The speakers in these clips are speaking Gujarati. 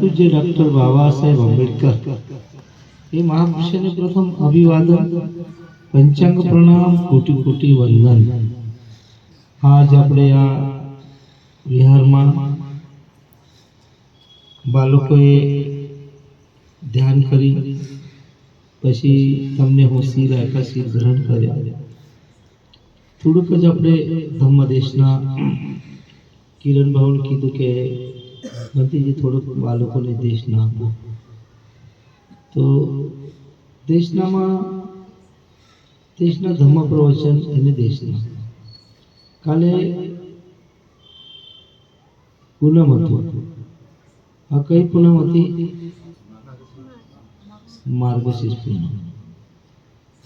પૂજ્ય ડૉક્ટર બાબા સાહેબ આંબેડકર એ મહાપુરુષને પ્રથમ અભિવાદન પંચાંગ પ્રણામ કોટી કોટી વંદન આજ આપણે આ વિહારમાં બાળકોએ ધ્યાન કરી પછી તમને હું શિર આપ્યા શિર ગ્રહણ કર્યા થોડુંક જ આપણે ધમ્મ દેશના કિરણ ભાવને કીધું કે મંત્રીજી થોડુંક બાળકોને દેશના આપો. તો દેશનામાં, દેશના ધર્મ પ્રવચન અને દેશના. કાલે પૂનમ હતું. આ કઈ પૂનમ હતી? માર્ગશીર્ષ પૂનમ.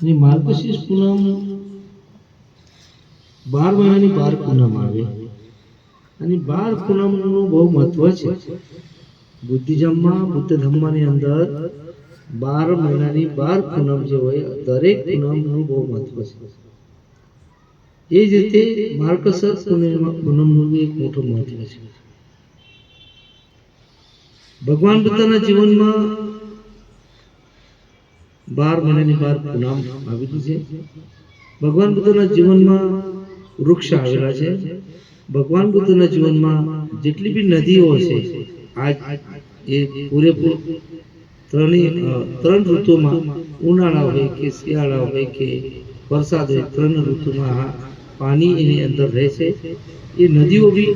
અને માર્ગશીર્ષ પૂનમ બાર મહિનાની બાર પૂનમ આવે. અને બાર પૂનમનું બહુ મહત્વ છે. બુદ્ધિઝમમાં બુદ્ધ ધર્મની અંદર બાર મહિનાની બાર પૂનમ જે હોય, દરેક પૂનમનું બહુ મહત્વ છે. એ જ રીતે માર્ગશર પૂનમ પૂનમનું એક મોટું મહત્વ છે. ભગવાન પોતાના જીવનમાં બાર મહિનાની બાર પૂનમ આવેલી છે. ભગવાન બુદ્ધના જીવનમાં વૃક્ષ આવેલા છે. ભગવાન બુદ્ધના જીવનમાં જેટલી બી નદીઓ છે આજ એ પૂરેપૂર ત્રણેય ત્રણ ઋતુમાં ઉનાળા હોય કે શિયાળા હોય કે વરસાદ હોય, ત્રણ ઋતુમાં પાણી એની અંદર રહે છે એ નદીઓ બી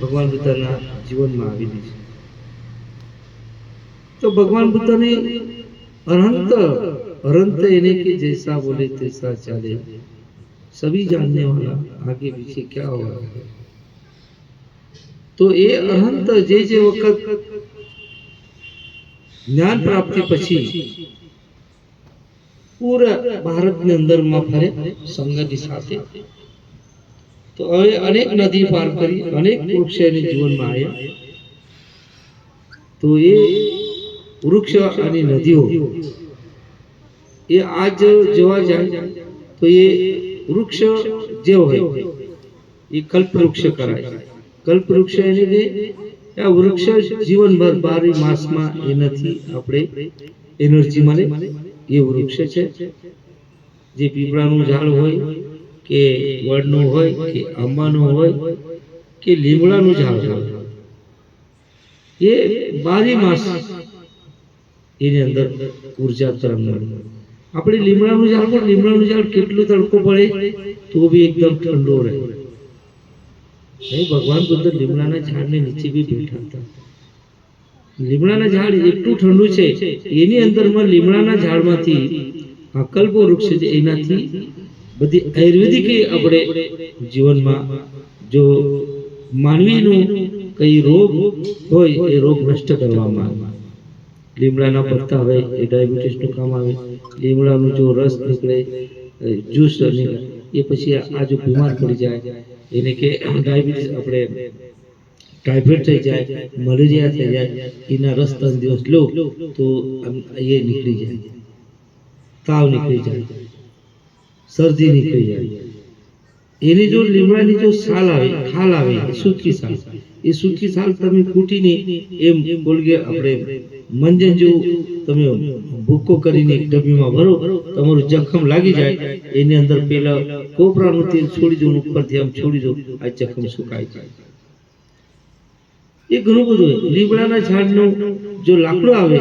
ભગવાન બુદ્ધના જીવનમાં આવેલી છે. તો ભગવાન બુદ્ધને અરંત અરંત એને કે જૈસા બોલે તૈસા ચાલે. सभी जानने वाला आगे पीछे क्या होगा તો એ અનંત જે જે વખત જ્ઞાન પ્રાપ્તિ પછી પૂરા ભારતની અંદરમાં ફરે સંગની સાથે તો હવે અનેક નદી પાર કરી અનેક વૃક્ષ એની જીવનમાં આવ્યા તો એ વૃક્ષ અને નદીઓ એ આજ જોવા જાય તો એ વૃક્ષ જે હોય, એ કલ્પવૃક્ષ કરાય. કલ્પવૃક્ષ એને કે આ વૃક્ષ જીવનભર બારી માસમાં એનાથી આપણે એનર્જી મળે. એ વૃક્ષ છે. જે પીપળાનું ઝાડ હોય, કે વડનું હોય, કે આંબાનું હોય, કે લીમડાનું ઝાડ હોય, એ બારી માસ એની અંદર ઊર્જા તરંગ મળે. આપણે લીમડાનું ઝાડ પણ લીમડાનું ઝાડ કેટલો તડકો પડે તો બી એકદમ ઠંડો રહે. ભગવાન, બુદ્ધ લીમડાના ઝાડને નીચે બી બેઠા હતા. લીમડાના ઝાડ એટલું ઠંડુ છે, એની અંદરમાં લીમડાના ઝાડમાંથી આ કલ્પો વૃક્ષ છે એનાથી બધી આયુર્વેદિક આપણે જીવનમાં જો માનવીનું કઈ રોગ હોય, એ રોગ નષ્ટ કરવામાં આવે. લીમડાના પત્તા હોય, એ ડાયાબિટીસનું કામ આવે. લીમડાનું જો રસ નીકળે જ્યુસ એ પછી આ જો બીમાર પડી જાય, એને કે ડાયાબિટીસ આપણે ટાઇફોઇડ થઈ જાય મલેરિયા થઈ જાય, એના રસ ત્રણ દિવસ લો, તો એ નીકળી જાય. તાવ નીકળી જાય. શરદી નીકળી જાય. એની જો લીમડાની જો સાલ આવે, ખાલ આવે સૂકી સાલ. એ સૂકી સાલ તમે કૂટીને એમ બોલગે આપણે મંજન જેવું તમે ભૂકો કરીને એક ડબ્બીમાં ભરો, તમારું જખમ લાગી જાય, એની અંદર પેલા કોપરાનું તેલ છોડી દો ઉપરથી આમ છોડી દો, આ જખમ સુકાઈ જાય. એ ઘણું બધું લીમડાના ઝાડનું જો લાકડું આવે,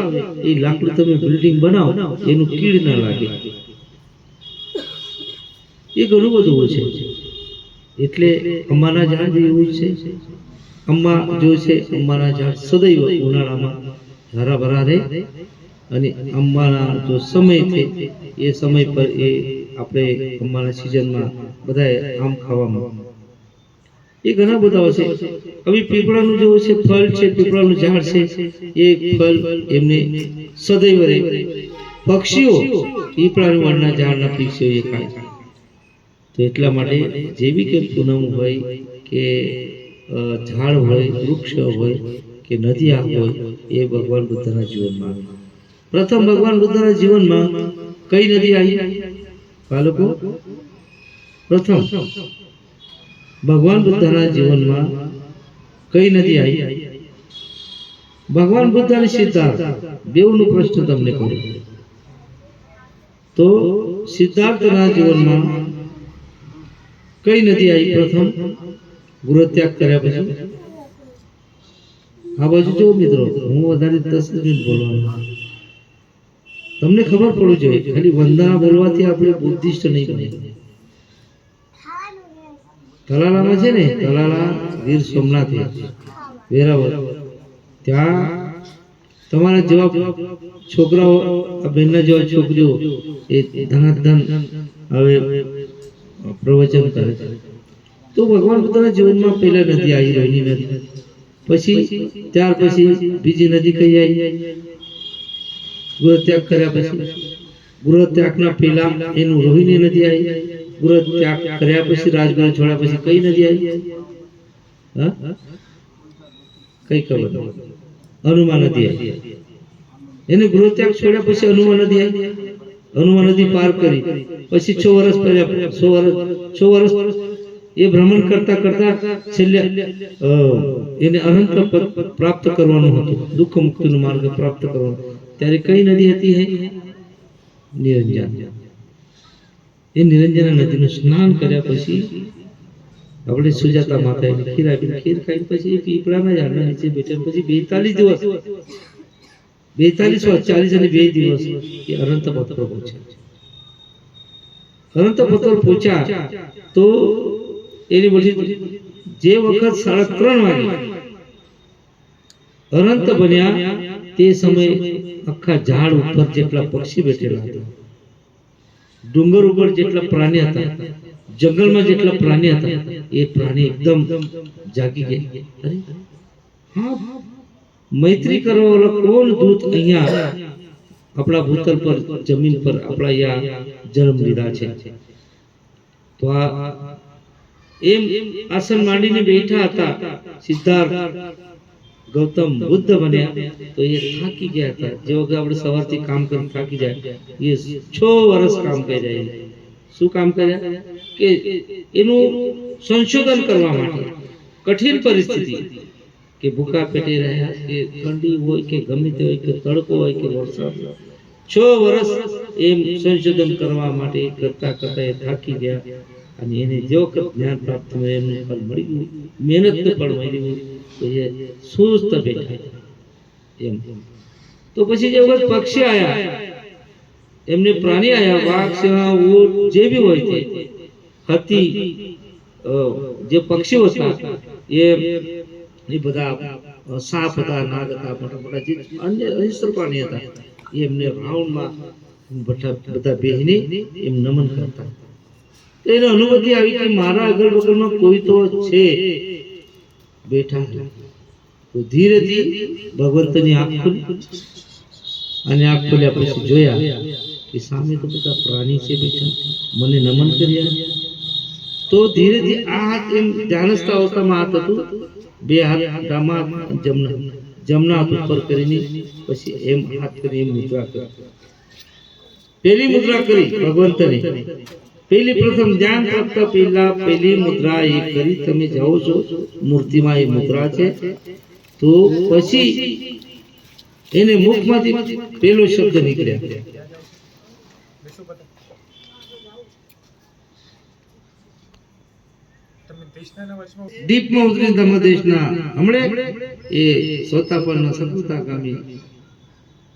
એ લાકડું તમે બિલ્ડિંગ બનાવો, એનું કીડ ના લાગે. એ ઘણું બધું હોય છે. એટલે અમારા ઝાડ એવું છે અમ્મા જો છે અમારા ઝાડ સદૈવ ઉનાળામાં હરા ભરા રહે. અને અંબાના જો સમય છે, એ સમય પર એ આપણે અંબાના સિઝનમાં બધાએ આમ ખાવામાં એ ઘણા બધા હશે હવે પીપળાનું જે છે, ફળ છે, પીપળાનું ઝાડ છે, એ ફળ એમને સદૈવ રહે. પક્ષીઓ પીપળાનું વડના ઝાડના પક્ષીઓ એ ખાય છે. તો એટલા માટે જેવી કે પૂનમ હોય કે ઝાડ હોય, વૃક્ષ હોય કે નદીયા હોય, એ ભગવાન બુદ્ધના જીવનમાં આવે. પ્રથમ ભગવાન બુદ્ધના જીવનમાં કઈ નદી આવી? બાળકો પ્રથમ, ભગવાન બુદ્ધના જીવનમાં કઈ નદી આવી? ભગવાન બુદ્ધ સિદ્ધાર્થ બેવનો પ્રશ્ન તમને કહું તો સિદ્ધાર્થના જીવનમાં કઈ નદી આવી પ્રથમ? ગૃહત્યાગ કર્યા પછી? આ બાજુ જો મિત્રો, હું વધારે દસ મિનિટ બોલવાનું તમને ખબર પડવું જોઈએ, ખાલી વંદના બોલવાથી આપણે બુદ્ધિસ્ટ નહીં બને તલાલામાં છે ને, તલાલા ગીર સોમનાથ વેરાવળ. ત્યાં તમારા જેવા છોકરાઓ, આ બહેનના જેવા છોકરીઓ એ ધનાધન હવે પ્રવચન કરે છે. તો ભગવાન પોતાના જીવનમાં પહેલા નદી આવી રહી નથી. પછી, ત્યાર પછી બીજી નદી કઈ આવી? ગૃહત્યાગ કર્યા પછી ગૃહત્યાગના પહેલા એનું રોહિણી નદી આવી. ગૃહત્યાગ કર્યા પછી રાજગૃહ છોડ્યા પછી કઈ નદી આવી? હા? કઈ ખબર. હનુમાન નદી આવી. એને ગૃહત્યાગ છોડ્યા પછી હનુમાન નદી આવી. હનુમાન નદી પાર કરી. પછી છ વર્ષ પહેલા, છ વર્ષ છ વર્ષ એ ભ્રમણ કરતા કરતા છેલ્લે એને અનંત પ્રાપ્ત કરવાનું હતું. દુઃખ મુક્તિનો માર્ગ પ્રાપ્ત કરવાનો. ત્યારે કઈ નદી હતી હે નિરંજન. એ નિરંજના નદીનું સ્નાન કર્યા પછી આપણે સુજાતા માતાએ ખીર આપી ખીર ખાઈ પછી પીપળાના ઝાડના નીચે બેઠા પછી બેતાલીસ દિવસ, બેતાલીસ ચાલીસ અને બે દિવસ એ અનંત પત્ર પહોંચ્યા અનંત પત્ર પહોંચ્યા તો એની બોલી, જે વખત સાડા ત્રણ વાગે અનંત બન્યા તે સમયે આખા ઝાડ ઉપર જેટલા પક્ષી બેઠેલા હતા, ડુંગર ઉપર જેટલા પ્રાણી હતા, જંગલમાં જેટલા પ્રાણી હતા, એ પ્રાણી એકદમ જાગી ગયા. મૈત્રી કરવા વાળો કોણ દૂત અહીંયા આપણા ભૂતલ પર, જમીન પર, આપણા અહીંયા જન્મ લીધા છે? તો આ એમ આસન માંડીને બેઠા હતા, સિદ્ધાર્થ ગૌતમ બુદ્ધ બન્યા. તો એ થાકી ગયા હતા. જે વખતે આપણે સવારથી કામ કરી થાકી જાય, એ છ વર્ષ કામ કરી જાય શું કામ કર્યા? કે એનું સંશોધન કરવા માટે. કઠિન પરિસ્થિતિ. કે ભૂખા પેટે રહ્યા, કે ઠંડી હોય, કે ગમે તે હોય, કે તડકો હોય, કે વરસાદ. છ વર્ષ એમ સંશોધન કરવા માટે કરતા કરતા એ થાકી ગયા. અને એને જે વખત જ્ઞાન પ્રાપ્ત થયું, એમને ફળ મળી ગયું. મહેનત ફળ મળી ગયું. એ સુસ્ત બેઠા એમ. તો પછી જે વખત પક્ષી આવ્યા એમને પ્રાણી આવ્યા વાઘ, સિંહ, ઊંટ, જે બી હોય તે, હતી જે પક્ષીઓ હતા, એ એ બધા સાપ હતા, નાગ હતા, મોટા મોટા જે અન્ય અહિંસર પ્રાણી હતા એમને રાઉન્ડમાં બધા બધા બેહીને એમ નમન કરતા. એને અનુભૂતિ આવી કે મારા અગલ બગલમાં કોઈ તો છે. બેઠા હે તો ધીરેથી ભગવંતની આંખ ખુલી. અને આંખ ખોલ્યા પછી જોયા કે સામે તો બધા પ્રાણી છે બેઠા. મને નમન કર્યા. તો ધીરે આ હાથ એમ ધ્યાનસ્થ અવસ્થામાં હાથ હતું. બે હાથ ડામા જમણા. જમણા હાથ ઉપર કરીને પછી એમ હાથ કરી એમ મુદ્રા કરી. પેલી મુદ્રા કરી ભગવંતની. પેલી પ્રથમ ધ્યાન પ્રાપ્ત પહેલા પેલી મુદ્રા એ કરી તમે જાઓ છો. મૂર્તિમાં એ મુદ્રા છે. તો પછી એને મુખમાંથી પેલો શબ્દ નીકળ્યા દીપમાં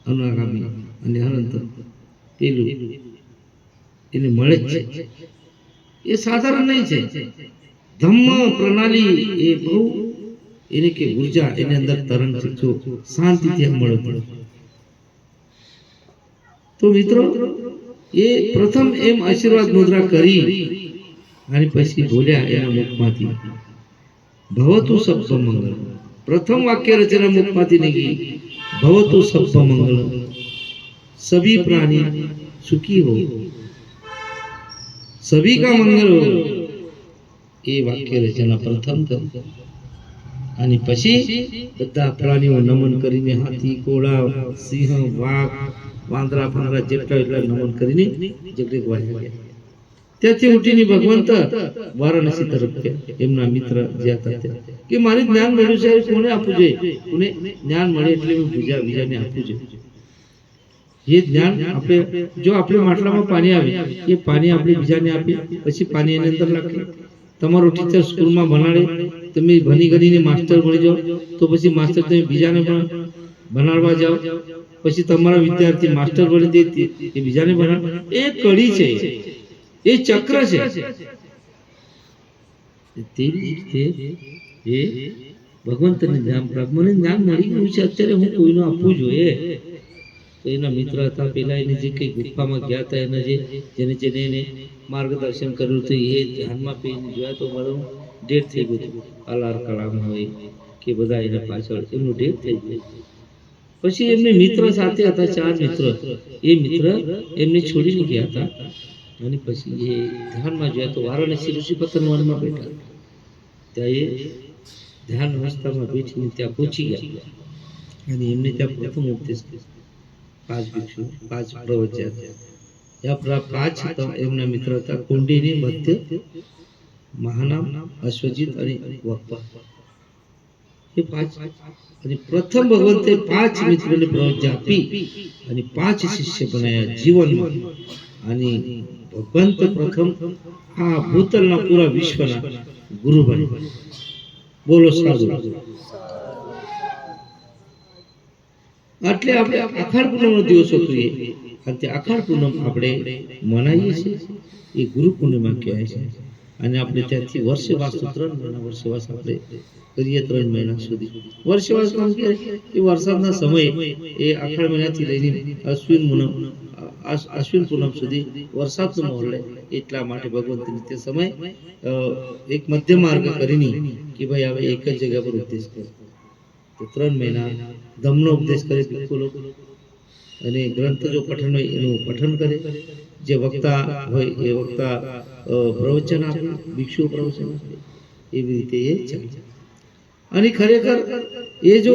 અનાગામી અને અનંત પેલું એને મળે છે. એ સાધારણ નહીં છે. ધમ્મ પ્રણાલી એ બહુ એને કે ઊર્જા એની અંદર તરંગ છે. જો શાંતિથી મળે. પડે તો મિત્રો, એ પ્રથમ એમ આશીર્વાદ મુદ્રા કરી અને પછી બોલ્યા એના મુખમાંથી, ભવતું સબ્બ મંગળ પ્રથમ વાક્ય રચના મુખમાંથી નહીં ભવતું સબ્બ મંગળ સભી પ્રાણી સુખી હો. સભી કા મંગલ હો એ વાક્ય રચના પ્રથમ અને પછી બધા પ્રાણીઓ નમન કરીને હાથી ઘોડા સિંહ વાઘ વાંદરા પાંદરા જેટલા એટલા નમન કરીને જગદીક વાહ્યા ગયા. ત્યાંથી ઉઠીને ભગવંત વારાણસી તરફ ગયા. એમના મિત્ર જ્યાં હતા કે મારે જ્ઞાન મળ્યું છે કોને આપવું જોઈએ? કોને જ્ઞાન મળે એટલે હું બીજા બીજાને આપવું જોઈએ એ જ્ઞાન આપણે જો આપણે માટલામાં પાણી આવે, એ પાણી આપણે બીજાને આપીએ પછી પાણી એની અંદર નાખીએ તમારો ટીચર સ્કૂલમાં ભણાડે, તમે ભણી ગણીને માસ્ટર બની જાઓ, તો પછી માસ્ટર તમે બીજાને પણ ભણાડવા જાઓ. પછી તમારા વિદ્યાર્થી માસ્ટર બની દે એ બીજાને ભણાડે. એ કડી છે. એ ચક્ર છે. જ રીતે એ ભગવંતને જ્ઞાન પ્રાપ્ત. મને જ્ઞાન મળી ગયું છે. અત્યારે હું કોઈનું આપવું જોઈએ એના મિત્ર હતા પેલા એને જે કઈ ગુફામાં ગયા હતા, એના જે, જેને જેને એને માર્ગદર્શન કર્યું હતું, એ ધ્યાનમાં પીને જોયા તો મારું ડેટ થઈ ગયું હતું. અલાર કલામ હોય કે બધા એના પાછળ, એમનું ડેટ થઈ ગયું. પછી એમને મિત્ર સાથે હતા, ચાર મિત્ર. એ મિત્ર એમને છોડીને ગયા હતા. અને પછી એ ધ્યાનમાં જોયા તો વારાણસી ઋષિ પતનવનમાં બેઠા. ત્યાં એ ધ્યાન અવસ્થામાં બેઠીને ત્યાં પહોંચી ગયા. અને એમને ત્યાં પ્રથમ ઉપદેશ કર્યો. પાંચ ભિક્ષુ પાંચ પ્રવચ્યા યા પાંચ હતા, એમના મિત્ર હતા કુંડીની મધ્ય મહાનામ અશ્વજીત અને વક્પા. એ પાંચ અને પ્રથમ ભગવંતે પાંચ મિત્રોને પ્રવચન આપી અને પાંચ શિષ્ય બનાવ્યા જીવનમાં. અને ભગવંત પ્રથમ આ ભૂતલના પૂરા વિશ્વના ગુરુ બન્યા બોલો સાધુ. એટલે આપણે અખાડ પૂનમનો દિવસ હતો એ. અને તે આખાડ પૂનમ આપણે મનાવીએ છીએ. એ ગુરુ પૂર્ણિમા કહેવાય છે. અને આપણે ત્યાંથી વર્ષેવાસ તો ત્રણ મહિના વર્ષેવાસ આપણે કરીએ ત્રણ મહિના સુધી. વર્ષેવાસ એ વરસાદના સમયે એ આખાડ મહિનાથી લઈને અશ્વિન પૂનમ અશ્વિન પૂનમ સુધી વરસાદનો માહોલ રહે. એટલા માટે ભગવંતની તે સમય એક મધ્ય માર્ગ કરીને કે ભાઈ, હવે એક જ જગ્યા પર ઉપદેશ કરો. તો ત્રણ મહિના ધમનો ઉપદેશ કરે લોકો. અને ગ્રંથ જો પઠન હોય એનું પઠન કરે. જે વક્તા હોય એ વક્તા પ્રવચન આપે, ભિક્ષુ પ્રવચન આપે. એવી રીતે એ ચાલે. અને ખરેખર એ જો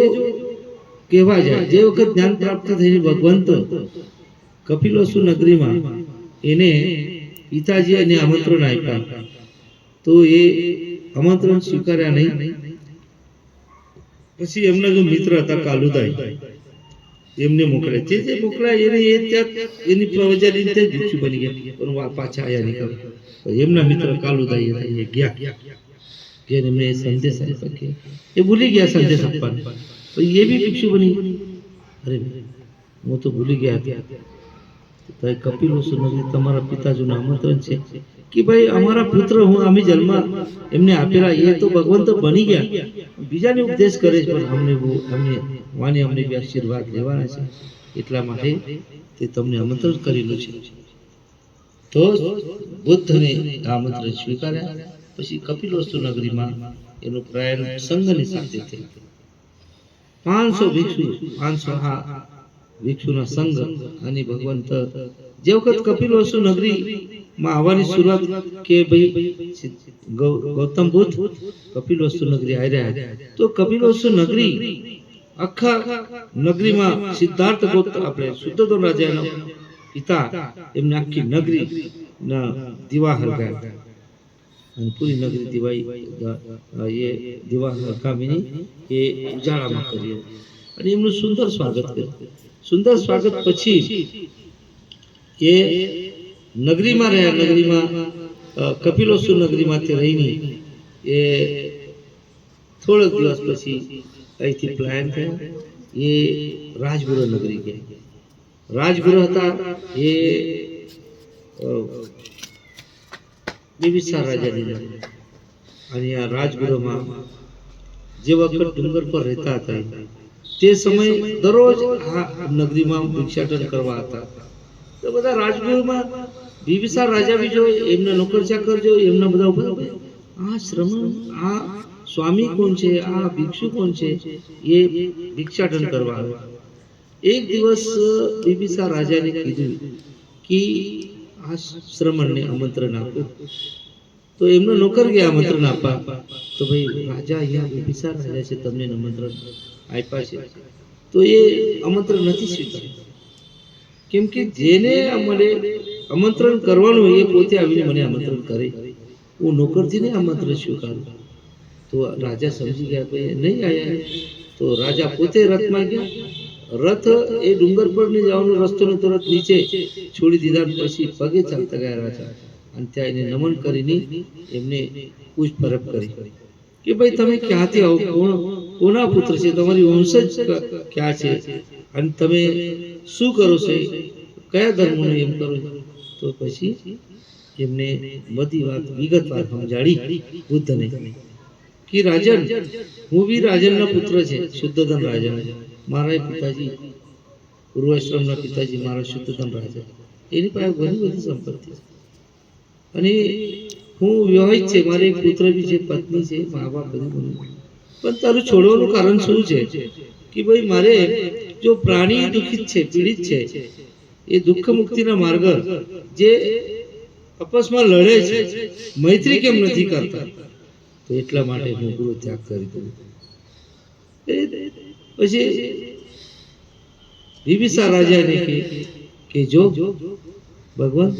કહેવા જાય, જે વખત જ્ઞાન પ્રાપ્ત થઈને ભગવંત કપિલોસુ નગરીમાં એને પિતાજી એને આમંત્રણ આપ્યા, તો એ આમંત્રણ સ્વીકાર્યા નહીં. પછી એમના જો મિત્ર હતા કાલુદાઈ, એમને મોકલ્યા જે જે મોકલાય એને એ ત્યાં એની પ્રવચન રીતે ભિક્ષુ બની ગયા. પણ પાછા આયા નહીં એમના મિત્ર કાલુદાઈ હતા, એ ગયા. કે મેં સંદેશ આપ્યો કે એ ભૂલી ગયા સંદેશ આપવાનો. તો એ બી ભિક્ષુ બની અરે, હું તો ભૂલી ગયા. ત્યાં કપિલ નગરી તમારા પિતાજીનું આમંત્રણ છે. કે ભાઈ, અમારા પુત્ર હું અમે જન્મ એમને આપેલા, એ તો ભગવંત બની ગયા. બીજાને ઉપદેશ કરે છે, પણ અમને અમને વાણી અમને બી આશીર્વાદ લેવાના છે. એટલા માટે તે તમને આમંત્રણ કરેલું છે. તો બુદ્ધને આમંત્રણ સ્વીકાર્યા. પછી કપિલોસ્તુ નગરીમાં એનું પ્રયાણ સંઘની સાથે થયું. પાંચસો ભિક્ષુ, પાંચસો હા ભિક્ષુના સંઘ અને ભગવંત જે વખત કપિલવસ્તુ નગરીમાં આવવાની શરૂઆત કે ભાઈ ગૌતમ બુદ્ધ કપિલવસ્તુ નગરી આવી રહ્યા. તો કપિલવસ્તુ નગરી આખા નગરીમાં સિદ્ધાર્થ ગૌતમ આપણે શુદ્ધોત્તમ રાજાનો પિતા એમને આખી નગરી ના દીવા હરગાયા અને પૂરી નગરી દિવાઈ એ દીવા હરકાવીની એ ઉજાળામાં કરી અને એમનું સુંદર સ્વાગત કર્યું. સુંદર સ્વાગત પછી એ નગરીમાં રહ્યા, નગરીમાં કપિલોસુ નગરીમાંથી રહીને એ થોડોક દિવસ પછી અહીંથી પ્લાન થયા. એ રાજગુરુ નગરી ગયા. રાજગુરુ હતા, એ બિંબિસાર રાજાની અને આ રાજગુરુમાં જે વખત ડુંગર પર રહેતા હતા તે સમયે દરરોજ આ નગરીમાં ભિક્ષાટન કરવા હતા. તો બધા રાજગુરુમાં બિંબિસાર રાજા બી જો એમને નોકર ચાકર જો એમના બધા ઊભા. આ શ્રમણ આ સ્વામી કોણ છે, આ ભિક્ષુ કોણ છે, એ ભિક્ષાટન કરવા આવે. એક દિવસ બિંબિસાર રાજાને કીધું કે આ શ્રમણને આમંત્રણ આપો. તો એમનો નોકર ગયા આમંત્રણ આપવા. તો ભાઈ, રાજા, અહીંયા બિંબિસાર રાજા છે, તમને આમંત્રણ આપ્યા છે. તો એ આમંત્રણ નથી સ્વીકાર્યું. કેમ કે જેને મળે આમંત્રણ કરવાનું એ પોતે આવીને મને આમંત્રણ કરે. હું નોકરથી નહીં આમંત્રણ સ્વીકારું. તો રાજા સમજી ગયા ભાઈ નહીં આવ્યા તો રાજા પોતે રથમાં ગયા રથ એ ડુંગર પર ને જવાનો રસ્તો ને તરત નીચે છોડી દીધા પછી પગે ચાલતા ગયા રાજા. અને ત્યાં એને નમન કરીને એમને પૂછપરછ કરી. કે ભાઈ, તમે ક્યાંથી આવો? કોણ? કોના પુત્ર છે? તમારી વંશજ ક્યાં છે? અને તમે શું કરો છો? કયા ધર્મનું એમ કરો છો? તો પછી એમને બધી વાત વિગતવાર સમજાડી. બુદ્ધને કે રાજન, હું બી રાજનના પુત્ર છે, શુદ્ધધન રાજન. મારા પિતાજી પૂર્વાશ્રમના પિતાજી મારા શુદ્ધધન રાજા એની પાસે ઘણી બધી સંપત્તિ છે. અને હું વિવાહિત છે, મારે એક પુત્ર બી છે, પત્ની છે, મા બાપ બધું બધું પણ તારું છોડવાનું કારણ શું છે? કે ભાઈ મારે જો પ્રાણી દુઃખિત છે, પીડિત છે એ દુઃખ મુક્તિના માર્ગ જે અપસમાં લડે છે, મૈત્રી કેમ નથી કરતા? તો એટલા માટે હું ગુરુ ત્યાગ કરી દઉં. પછી બિબિસા રાજાને કે કે, જો ભગવાન,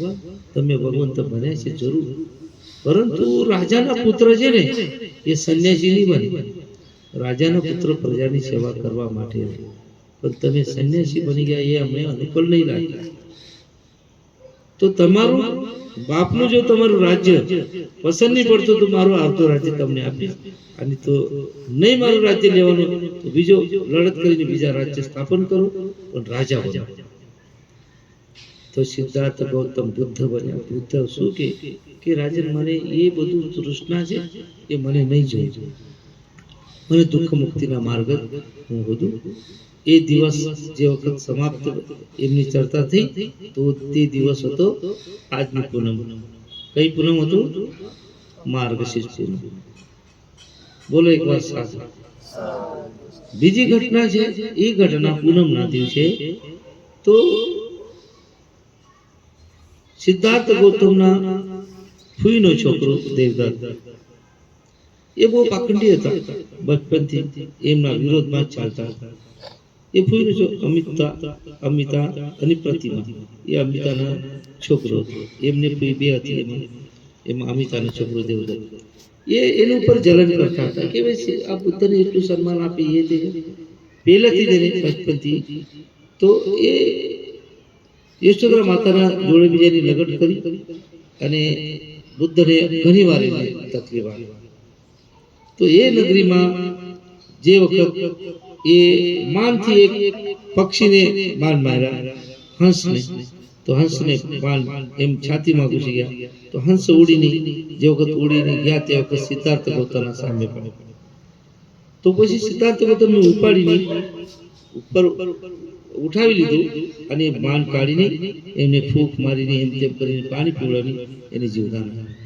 તમે ભગવંત બન્યા છે જરૂર. પરંતુ રાજાના પુત્ર છે ને, એ સંન્યાસી નહીં બને. રાજાના પુત્ર પ્રજાની સેવા કરવા માટે. પણ તમે સંન્યાસી બની ગયા એ અમને અનુકૂળ નહીં લાગ્યા તો તમારું બાપનું જો તમારું રાજ્ય પસંદ નહીં પડતું, તો મારું આવતું રાજ્ય તમને આપીશ અને તો નહીં મારું રાજ્ય લેવાનું, તો બીજો લડત કરીને બીજા રાજ્ય સ્થાપન કરો, પણ રાજા બનો. તો સિદ્ધાર્થ ગૌતમ બુદ્ધ બન્યા. બુદ્ધ શું કે કે રાજન મને એ બધું તૃષ્ણા છે એ મને નહીં જોઈએ. મને દુઃખ મુક્તિના માર્ગ હું બધું એ દિવસ જે વખત સમાપ્ત એમની ચર્ચા થઈ, તો તે દિવસ હતો આજની પૂનમ. કઈ પૂનમ હતું? માર્ગશીર્ષ પૂનમ. બોલો એક વાર સાથે. બીજી ઘટના છે, એ ઘટના પૂનમના દિવસે તો સિદ્ધાર્થ ગૌતમના ફૂઈનો છોકરો દેવદત્ત. એ બહુ પાખંડી હતા, બચપનથી એમના વિરોધમાં ચાલતા હતા. એ પૂર્યું છો અમિતા અમિતા અને પ્રતિમા. એ અમિતાના છોકરો હતો. એમને કોઈ બે હતી એમાં. એમાં અમિતાનો છોકરો દેવદત્ત. એ એની ઉપર જલન કરતા હતા. કે ભાઈ આ બુદ્ધને એટલું સન્માન આપે એ તે પહેલેથી એને બચપનથી તો એ યશોદરા માતાના જોડે બીજાની લગટ કરી અને બુદ્ધને ઘણી વાર તકલીફ આવી. તો એ નગરીમાં જે વખત એ માનથી એક પક્ષીને માન માર્યા. હંસને. તો હંસને માન એમ છાતીમાં ઘૂસી ગયા. તો હંસ ઉડીને જે વખત ઉડીને ગયા તે વખત સિદ્ધાર્થ ગૌતમના સામે પડે તો પછી સિદ્ધાર્થ ગૌતમને ઉપાડીને ઉપર ઉઠાવી લીધું અને માન કાઢીને એમને ફૂંક મારીને એમ તેમ કરીને પાણી પીવડાવી એને જીવદાન આપ્યું